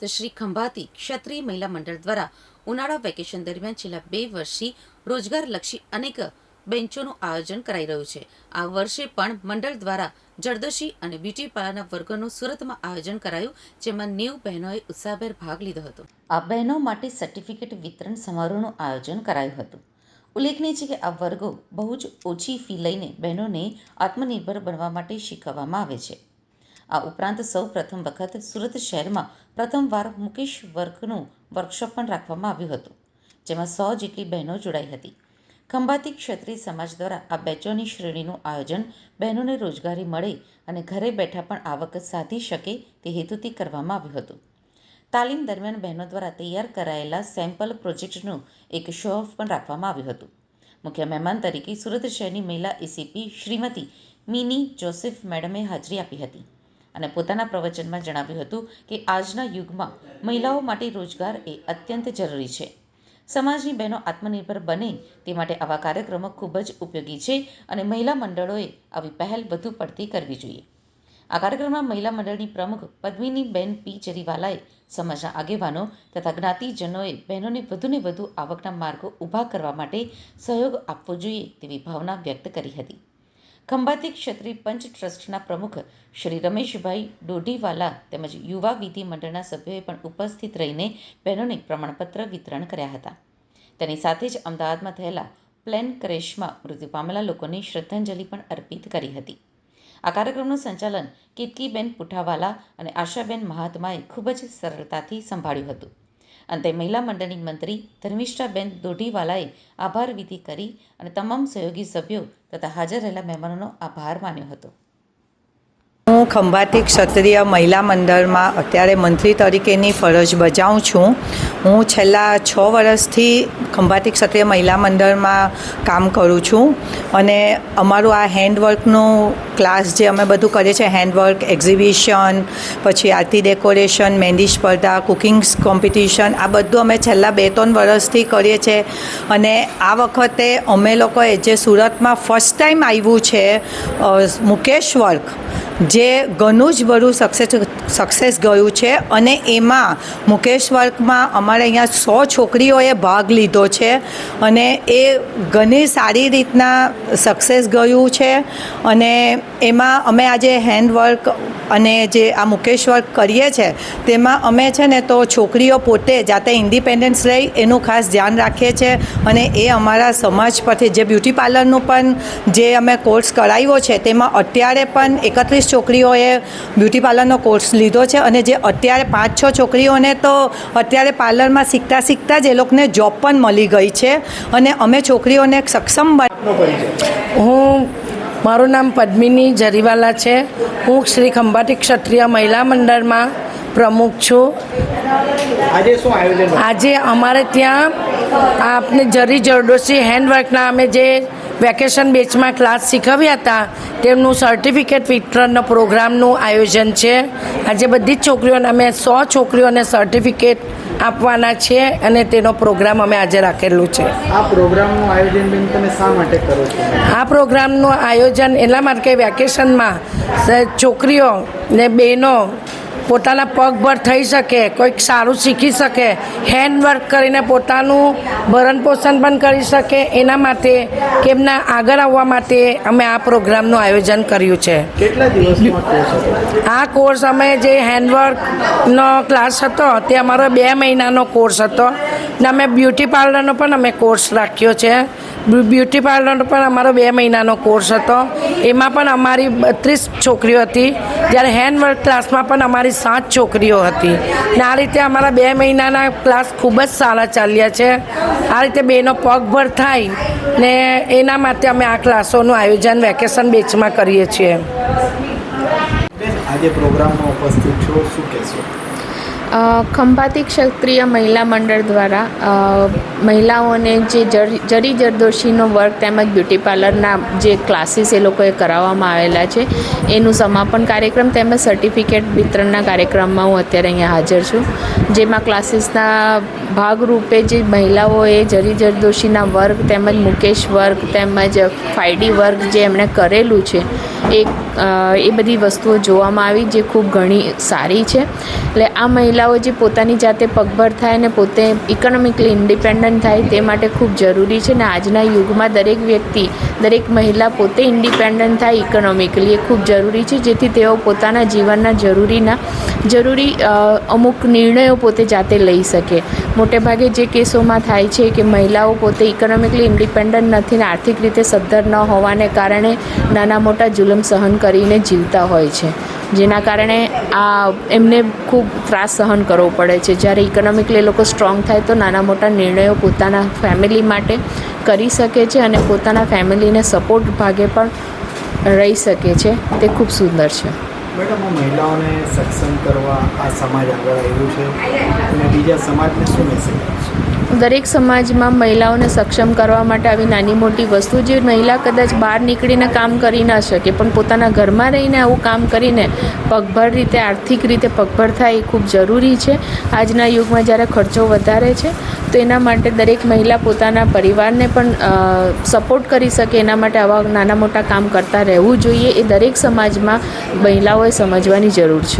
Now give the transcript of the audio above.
તો શ્રી ખંભાતી ક્ષત્રિય મહિલા મંડળ દ્વારા ઉનાળા વેકેશન દરમિયાન છેલ્લા બે વર્ષથી રોજગારલક્ષી અનેક બેન્ચોનું આયોજન કરાઈ રહ્યું છે. આ વર્ષે પણ મંડળ દ્વારા જરદોશી અને બ્યુટી પાર્લરના વર્ગોનું સુરતમાં આયોજન કરાયું, જેમાં નેવું બહેનોએ ઉત્સાહભેર ભાગ લીધો હતો. આ બહેનો માટે સર્ટિફિકેટ વિતરણ સમારોહનું આયોજન કરાયું હતું. ઉલ્લેખનીય છે કે આ વર્ગો બહુ જ ઓછી ફી લઈને બહેનોને આત્મનિર્ભર બનવા માટે શીખવવામાં આવે છે. આ ઉપરાંત સૌ પ્રથમ વખત સુરત શહેરમાં પ્રથમવાર મુકેશ વર્કનું વર્કશોપ પણ રાખવામાં આવ્યું હતું, જેમાં સો જેટલી બહેનો જોડાઈ હતી. ખંભાતી ક્ષત્રિય સમાજ દ્વારા આ બેચોની શ્રેણીનું આયોજન બહેનોને રોજગારી મળે અને ઘરે બેઠા પણ આવક સાધી શકે તે હેતુથી કરવામાં આવ્યું હતું. તાલીમ દરમિયાન બહેનો દ્વારા તૈયાર કરાયેલા સેમ્પલ પ્રોજેક્ટનું એક શો ઓફ પણ રાખવામાં આવ્યું હતું. મુખ્ય મહેમાન તરીકે સુરત શહેરની મહિલા એસીપી શ્રીમતી મિની જોસેફ મેડમે હાજરી આપી હતી. અને પોતાના પ્રવચનમાં જણાવ્યું હતું કે આજના યુગમાં મહિલાઓ માટે રોજગાર એ અત્યંત જરૂરી છે. સમાજની બહેનો આત્મનિર્ભર બને તે માટે આવા કાર્યક્રમો ખૂબ જ ઉપયોગી છે અને મહિલા મંડળોએ આવી પહેલ વધુ પડતી કરવી જોઈએ. આ કાર્યક્રમમાં મહિલા મંડળની પ્રમુખ પદ્મિનીબેન પી જરીવાલાએ સમાજના આગેવાનો તથા જ્ઞાતિજનોએ બહેનોને વધુને વધુ આવકના માર્ગો ઊભા કરવા માટે સહયોગ આપવો જોઈએ તેવી ભાવના વ્યક્ત કરી હતી. ખંભાતી ક્ષત્રિય પંચ ટ્રસ્ટના પ્રમુખ શ્રી રમેશભાઈ ડોઢીવાલા તેમજ યુવા વિધિ મંડળના સભ્યોએ પણ ઉપસ્થિત રહીને બહેનોને પ્રમાણપત્ર વિતરણ કર્યા હતા. તેની સાથે જ અમદાવાદમાં થયેલા પ્લેન ક્રેશમાં મૃત્યુ પામેલા લોકોને શ્રદ્ધાંજલિ પણ અર્પિત કરી હતી. આ કાર્યક્રમનું સંચાલન કિતકીબેન પુઠાવાલા અને આશાબેન મહાત્માએ ખૂબ જ સરળતાથી સંભાળ્યું હતું. અંતે મહિલા મંડળની મંત્રી ધર્મિષ્ઠાબેન દોઢીવાલાએ આભાર વિધિ કરી અને તમામ સહયોગી સભ્યો તથા હાજર રહેલા મહેમાનોનો આભાર માન્યો હતો. હું ખંભાતી ક્ષત્રિય મહિલા મંડળમાં અત્યારે મંત્રી તરીકેની ફરજ બજાવું છું. હું છેલ્લા છ વર્ષથી ખંભાતી ક્ષત્રિય મહિલા મંડળમાં કામ કરું છું અને અમારું આ હેન્ડવર્કનું ક્લાસ જે અમે બધું કરીએ છીએ, હેન્ડવર્ક, એક્ઝિબિશન, પછી આરતી ડેકોરેશન, મહેંદી સ્પર્ધા, કુકિંગ કોમ્પિટિશન, આ બધું અમે છેલ્લા બે ત્રણ વર્ષથી કરીએ છીએ. અને આ વખતે અમે લોકોએ જે સુરતમાં ફર્સ્ટ ટાઈમ આવ્યું છે મુકેશ વર્ક જે ઘણું જ બધું સક્સેસ સક્સેસ ગયું છે અને એમાં મુકેશ વર્કમાં અમારે અહીંયા સો છોકરીઓએ ભાગ લીધો છે અને એ ઘણી સારી રીતના સક્સેસ ગયું છે અને એમાં અમે આજે હેન્ડવર્ક અને જે આ મુકેશ વર્ક કરીએ છીએ તેમાં અમે છે ને તો છોકરીઓ પોતે જાતે ઇન્ડિપેન્ડન્સ રહી એનું ખાસ ધ્યાન રાખીએ છીએ અને એ અમારા સમાજ પરથી જે બ્યુટી પાર્લરનું પણ જે અમે કોર્સ કરાવ્યો છે તેમાં અત્યારે પણ એકત્રીસ છોકરીઓએ બ્યુટી પાર્લરનો કોર્સ લીધો છે અને જે અત્યારે પાંચ છ છોકરીઓને તો અત્યારે પાર્લરમાં શીખતા શીખતા જ એ લોકોને જોબ પણ મળી ગઈ છે. અને અમે છોકરીઓને સક્ષમ હું મારું નામ પદ્મિની જરીવાલા છે. હું શ્રી ખંભાટી ક્ષત્રિય મહિલા મંડળમાં પ્રમુખ છું. આજે શું આયોજન? આજે અમારે ત્યાં આપને જરી જરડોશી હેન્ડવર્કના અમે જે વેકેશન બેચમાં ક્લાસ શીખવ્યા હતા. તેમનું સર્ટિફિકેટ વિતરણનો પ્રોગ્રામનું આયોજન છે. આજે બધી જ છોકરીઓને અમે સો છોકરીઓને સર્ટિફિકેટ આપવાના છે અને તેનો પ્રોગ્રામ અમે આજે રાખેલું છે. આ પ્રોગ્રામનું આયોજન બેન તમે શા માટે કરો છો? આ પ્રોગ્રામનું આયોજન એટલા માટે વેકેશનમાં છોકરીઓ ને બહેનો પોતાના પગભર થઈ શકે કોઈક સારું શીખી શકે હેન્ડવર્ક કરીને પોતાનું ભરણ પોષણ પણ કરી શકે એના માટે કે એમના આગળ આવવા માટે અમે આ પ્રોગ્રામનું આયોજન કર્યું છે. કેટલા દિવસનો આ કોર્સ અમે જે હેન્ડવર્કનો ક્લાસ હતો તે અમારો બે મહિનાનો કોર્સ હતો ને અમે બ્યુટી પાર્લરનો પણ અમે કોર્સ રાખ્યો છે. બ્યુટી પાર્લર પણ અમારો બે મહિનાનો કોર્સ હતો. એમાં પણ અમારી બત્રીસ છોકરીઓ હતી. જ્યારે હેન્ડવર્ક ક્લાસમાં પણ અમારી સાત છોકરીઓ હતી. ને આ રીતે અમારા બે મહિનાના ક્લાસ ખૂબ જ સારા ચાલ્યા છે. આ રીતે બેનો પગભર થાય ને એના માટે અમે આ ક્લાસોનું આયોજન વેકેશન બેચમાં કરીએ છીએ. આજે પ્રોગ્રામમાં ઉપસ્થિત છો. શું કહેશો? ખંભાતી ક્ષત્રિય મહિલા મંડળ દ્વારા મહિલાઓને જે જરી જરી જરદોશીનો વર્ક તેમજ બ્યુટી પાર્લરના જે ક્લાસીસ એ લોકોએ કરાવવામાં આવેલા છે, એનું સમાપન કાર્યક્રમ તેમજ સર્ટિફિકેટ વિતરણના કાર્યક્રમમાં હું અત્યારે અહીંયા હાજર છું. જેમાં ક્લાસીસના ભાગરૂપે જે મહિલાઓએ જરી જરદોશીના વર્ક તેમજ મુકેશ વર્ક તેમજ ફાઈડી વર્ક જે એમણે કરેલું છે એ એ બધી વસ્તુઓ જોવામાં આવી જે ખૂબ ઘણી સારી છે. એટલે આ મહિલાઓ જે પોતાની જાતે પગભર થાય ને પોતે ઇકોનોમિકલી ઇન્ડિપેન્ડન્ટ થાય તે માટે ખૂબ જરૂરી છે ને આજના યુગમાં દરેક વ્યક્તિ, દરેક મહિલા પોતે ઇન્ડિપેન્ડન્ટ થાય ઇકોનોમિકલી એ ખૂબ જરૂરી છે. જેથી તેઓ પોતાના જીવનના જરૂરીના, જરૂરી અમુક નિર્ણયો પોતે જાતે લઈ શકે. મોટે ભાગે જે કેસોમાં થાય છે કે મહિલાઓ પોતે ઇકોનોમિકલી ઇન્ડિપેન્ડન્ટ નથી ને આર્થિક રીતે સદ્ધર ન હોવાને કારણે નાના મોટા જુલમ સહન કરીને જીવતા હોય છે. જેના કારણે આ એમને ખૂબ ત્રાસ સહન કરવો પડે છે. જ્યારે ઇકોનોમિકલી લોકો સ્ટ્રોંગ થાય તો નાના મોટા નિર્ણયો પોતાના ફેમિલી માટે કરી શકે છે અને પોતાના ફેમિલીને સપોર્ટ ભાગે પણ રહી શકે છે. તે ખૂબ સુંદર છે. મેડમ આ મહિલાઓને સક્ષમ કરવા આ સમાજ આગળ આવ્યું છે અને બીજા સમાજને શું મેસેજ દરેક સમાજમાં મહિલાઓને સક્ષમ કરવા માટે આવી નાની મોટી વસ્તુ જે મહિલા કદાચ બહાર નીકળીને કામ કરી ના શકે, પણ પોતાના ઘરમાં રહીને આવું કામ કરીને પગભર રીતે, આર્થિક રીતે પગભર થાય એ ખૂબ જરૂરી છે. આજના યુગમાં જ્યારે ખર્ચો વધારે છે તો એના માટે દરેક મહિલા પોતાના પરિવારને પણ સપોર્ટ કરી શકે, એના માટે આવા નાના મોટા કામ કરતા રહેવું જોઈએ. એ દરેક સમાજમાં મહિલાઓએ સમજવાની જરૂર છે.